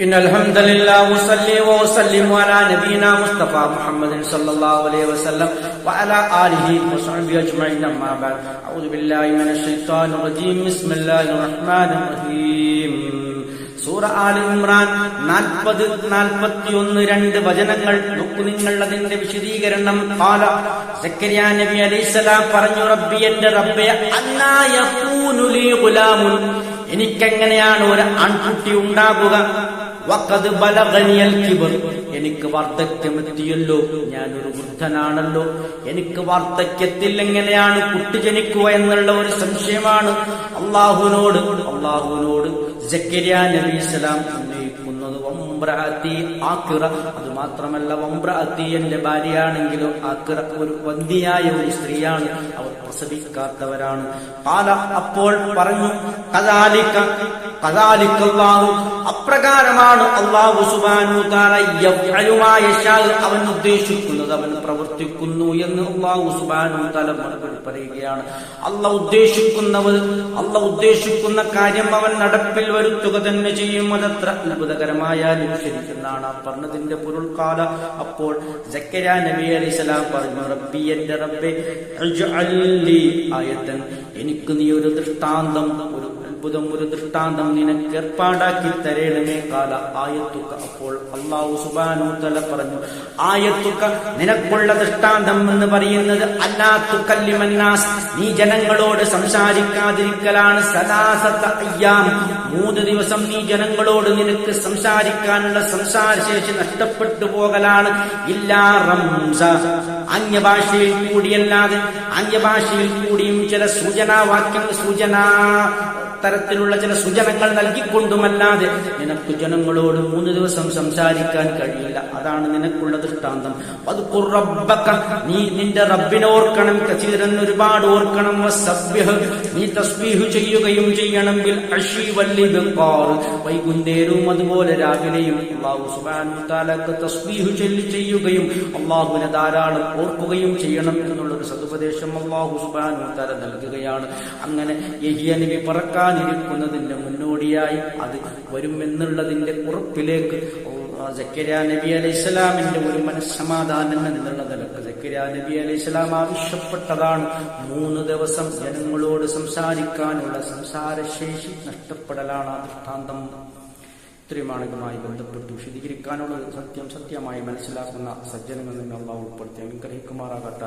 إن الحمد لله وصلي وسلم على نبينا مصطفى محمد صلى الله عليه وسلم وعلى آله وصحبه أجمعين أما بعد أعوذ بالله من الشيطان الرجيم بسم الله الرحمن الرحيم സൂറ all Imran നാൽപ്പത് നാൽപ്പത്തിയൊന്ന് രണ്ട് വചനങ്ങൾ നോക്കു നിങ്ങൾ അതിന്റെ വിശദീകരണം കാല സക്കരിയ നബി അലൈഹിസ്സലാം പറഞ്ഞു റബ്ബി എന്റെ റബ്ബെ അന്നാ യകൂനു ലീ ഗുലാമുൻ എനിക്കെങ്ങനെയാണ് ഒരു ആൺകുട്ടി ഉണ്ടാകുക വഖദ് ബലഗനിയൽ കിബർ എനിക്ക് വാർദ്ധക്യമെത്തിയല്ലോ. ഞാനൊരു വൃദ്ധനാണല്ലോ. എനിക്ക് വാർദ്ധക്യത്തിൽ എങ്ങനെയാണ് കുട്ടി ജനിക്കുക എന്നുള്ള ഒരു സംശയമാണ് അള്ളാഹുവിനോട്. അള്ളാഹുവിനോട് ജക്കരിയ ഉന്നയിക്കുന്നത് ആക്കിറ അത് മാത്രമല്ല വംബ്രാത്തി എന്റെ ഭാര്യയാണെങ്കിലും ആക്കിറ ഒരു വന്ധിയായ ഒരു സ്ത്രീയാണ്. അവർ പ്രസവിക്കാത്തവരാണ്. പാല അപ്പോൾ പറഞ്ഞു കഥാലിക്ക അപ്രകാരമാണ് അള്ളാഹു സുബാനു താലുമായ അവൻ ഉദ്ദേശിക്കുന്നത്. അവൻ പ്രവർത്തിക്കുന്നു എന്ന് അള്ളാഹു സുബാനു തല മറുപടി പറയുകയാണ്. അല്ല ഉദ്ദേശിക്കുന്നവർ അല്ല ഉദ്ദേശിക്കുന്ന കാര്യം അവൻ നടപ്പിൽ വരുത്തുക തന്നെ ചെയ്യും. അതത്ര അത്ഭുതകരമായാലും ശരിക്കുന്നതാണ് പറഞ്ഞതിന്റെ പൊരുൾക്കാല അപ്പോൾ ജക്കര നബി അലൈഹി പറഞ്ഞു റബ്ബി എന്റെ റബ്ബെ ആയത്തൻ എനിക്ക് നീ ഒരു ദൃഷ്ടാന്തം ഒരു അത്ഭുതം ഒരു ദൃഷ്ടാന്തം നിനക്ക് ഏർപ്പാടാക്കി തരേണമേ കാല. ആയത്തുക്ക അപ്പോൾ അള്ളാഹു സുബാനു തല പറഞ്ഞു ആയത്തുക്ക നിനക്കുള്ള ദൃഷ്ടാന്തം എന്ന് പറയുന്നത് അല്ലാത്തുക്കല്ലിമന്നാസ് നീ ജനങ്ങളോട് സംസാരിക്കാതിരിക്കലാണ് സദാസത്ത അയ്യാം. മൂന്ന് ദിവസം നീ ജനങ്ങളോട് നിനക്ക് സംസാരിക്കാനുള്ള സംസാരശേഷി നഷ്ടപ്പെട്ടു പോകലാണ്. ഇല്ലാ റംസ. അന്യഭാഷയിൽ കൂടിയല്ലാതെ അന്യഭാഷയിൽ കൂടിയും ചില സൂചനാവാക്യങ്ങൾ സൂചനാ തരത്തിലുള്ള ചില സൂചനകൾ നൽകിക്കൊണ്ടുമല്ലാതെ നിനക്ക് ജനങ്ങളോട് മൂന്ന് ദിവസം സംസാരിക്കാൻ കഴിയില്ല. അതാണ് നിനക്കുള്ള ദൃഷ്ടാന്തം. അത് കുറബക്ക നീ നിന്റെ റബ്ബിനെ ഓർക്കണം കചീരൻ ഒരുപാട് ഓർക്കണം. നീ തസ്ബീഹ് ചെയ്യുകയും ചെയ്യണമെങ്കിൽ അഷി വല്ലി വൈകുന്നേരവും അതുപോലെ രാവിലെയും അള്ളാഹു സുബാനു താലക്ക് തസ്ബീഹ് ചൊല്ലി ചെയ്യുകയും അള്ളാഹുവിനെ ധാരാളം ഓർക്കുകയും ചെയ്യണം എന്നുള്ളൊരു സതുപദേശം അള്ളാഹു സുബാനു താല നൽകുകയാണ്. അങ്ങനെ നബി പറക്കാനിരിക്കുന്നതിന്റെ മുന്നോടിയായി അത് വരുമെന്നുള്ളതിന്റെ ഉറപ്പിലേക്ക് ജക്കരിയ നബി അലൈഹി ഇസ്ലാമിന്റെ ഒരു മനസ്സമാധാനം എന്നുള്ള നിലയ്ക്ക് ജക്കരിയ നബി അലൈഹി ഇസ്ലാം ആവശ്യപ്പെട്ടതാണ്. മൂന്ന് ദിവസം ജനങ്ങളോട് സംസാരിക്കാനുള്ള സംസാരശേഷി നഷ്ടപ്പെടലാണ് ആ ദൃഷ്ടാന്തം. ഇത്രയുമാണ് ബന്ധപ്പെട്ടു. വിശദീകരിക്കാനുള്ള സത്യം സത്യമായി മനസ്സിലാക്കുന്ന സജ്ജനങ്ങൾ നിന്ന് അള്ളാഹ് ഉൾപ്പെടുത്തി. അനുഗ്രഹിക്കുമാറാകട്ടെ.